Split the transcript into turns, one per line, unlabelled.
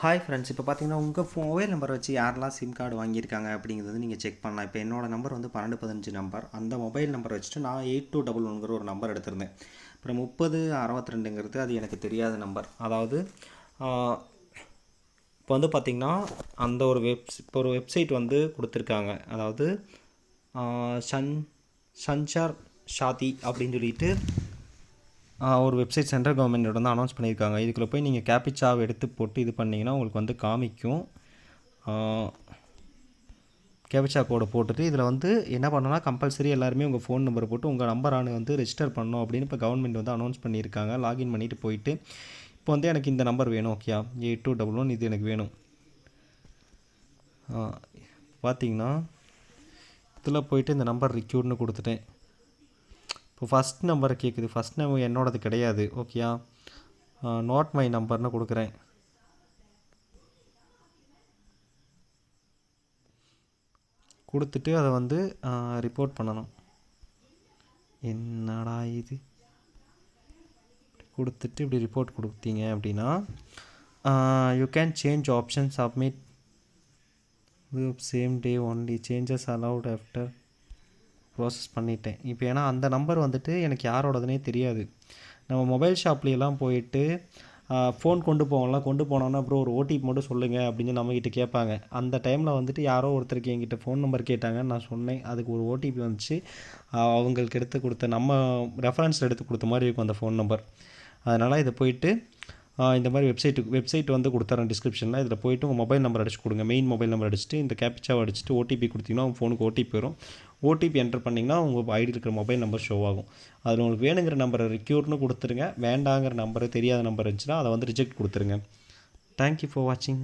Hi friends இப்போ பார்த்தீங்கன்னா உங்கள் ஃபோ மொபைல் நம்பர் வச்சு யாரெல்லாம் சிம் கார்டு வாங்கியிருக்காங்க அப்படிங்கிறது நீங்கள் செக் பண்ணலாம். இப்போ என்னோட நம்பர் வந்து பன்னெண்டு பதினஞ்சு நம்பர் அந்த மொபைல் நம்பர் வச்சுட்டு நான் எயிட் டூ டபுள் ஒன்கிற ஒரு நம்பர் எடுத்திருந்தேன். அப்புறம் முப்பது அறுபத்தி ரெண்டுங்கிறது அது எனக்கு தெரியாத நம்பர் அதாவது இப்போ வந்து பார்த்திங்கன்னா அந்த ஒரு வெப்ஸ் இப்போ ஒரு வெப்சைட் வந்து கொடுத்துருக்காங்க. அதாவது சன் சன்சார் ஷாதி அப்படின்னு சொல்லிட்டு ஒரு வெப்சைட் சென்ட்ரல் கவர்மெண்ட் வந்து அனௌன்ஸ் பண்ணியிருக்காங்க. இதுக்குள்ளே போய் நீங்கள் கேபிச்சாவை எடுத்து போட்டு இது பண்ணிங்கன்னா உங்களுக்கு வந்து காமிக்கும். கேபிச்சா கோடை போட்டுட்டு இதில் வந்து என்ன பண்ணணும்னா கம்பல்சரி எல்லாருமே உங்கள் ஃபோன் நம்பர் போட்டு உங்கள் நம்பரானு வந்து ரெஜிஸ்டர் பண்ணணும் அப்படின்னு இப்போ கவர்மெண்ட் வந்து அனௌன்ஸ் பண்ணியிருக்காங்க. லாகின் பண்ணிவிட்டு போயிட்டு இப்போ வந்து எனக்கு இந்த நம்பர் வேணும் ஓகேயா எயிட் டூ டபுள் ஒன் இது எனக்கு வேணும். பார்த்தீங்கன்னா இதில் போயிட்டு இந்த நம்பர் ரிக்யூர்னு கொடுத்துட்டேன். இப்போ ஃபஸ்ட் நம்பர் கேட்குது ஃபஸ்ட் நம்பர் என்னோடது கிடையாது. ஓகேயா நாட் மை நம்பர்னு கொடுக்குறேன். கொடுத்துட்டு அதை வந்து ரிப்போர்ட் பண்ணணும். என்னடா இது? கொடுத்துட்டு இப்படி ரிப்போர்ட் கொடுத்தீங்க அப்படின்னா you can change option submit same day only changes allowed after process பண்ணிட்டேன். இப்போ ஏன்னா அந்த நம்பர் வந்துட்டு எனக்கு யாரோடதுனே தெரியாது. நம்ம மொபைல் ஷாப்லேயெல்லாம் போயிட்டு ஃபோன் கொண்டு போவோம்ல கொண்டு போனோன்னா அப்புறம் ஒரு ஓடிபி மட்டும் சொல்லுங்கள் அப்படின்னு நம்மக்கிட்ட கேட்பாங்க. அந்த டைமில் வந்துட்டு யாரோ ஒருத்தருக்கு என்கிட்ட ஃபோன் நம்பர் கேட்டாங்கன்னு நான் சொன்னேன். அதுக்கு ஒரு ஓடிபி வந்துச்சு. அவங்களுக்கு எடுத்து கொடுத்த நம்ம ரெஃபரன்ஸில் எடுத்து கொடுத்த மாதிரி இருக்கும் அந்த ஃபோன் நம்பர் அதனால் இதை போயிட்டு இந்த மாதிரி வெப்சைட்டு வெப்சைட் வந்து கொடுத்துறேன் டிஸ்கிரிப்ஷனில் இதில் போயிட்டு உங்கள் மொபைல் நம்பர் அடிச்சு கொடுங்க. மெயின் மொபைல் நம்பர் அடிச்சுட்டு இந்த கேப்சாவை அடிச்சுட்டு ஓடிபி கொடுத்தீங்கன்னா உங்கள் ஃபோனுக்கு ஓடிபி வரும். ஓடிபி என்டர் பண்ணிங்கன்னா உங்கள் ஐடி இருக்கிற மொபைல் நம்பர் ஷோ ஆகும். அதில் உங்களுக்கு வேணுங்கிற நம்பரை ரிக்யூர்னு கொடுத்துருங்க. வேண்டாங்கிற நம்பர் தெரியாத நம்பர் இருந்துச்சுன்னா அதை வந்து ரிஜெக்ட் கொடுத்துருங்க. தேங்க்யூ ஃபார் வாட்சிங்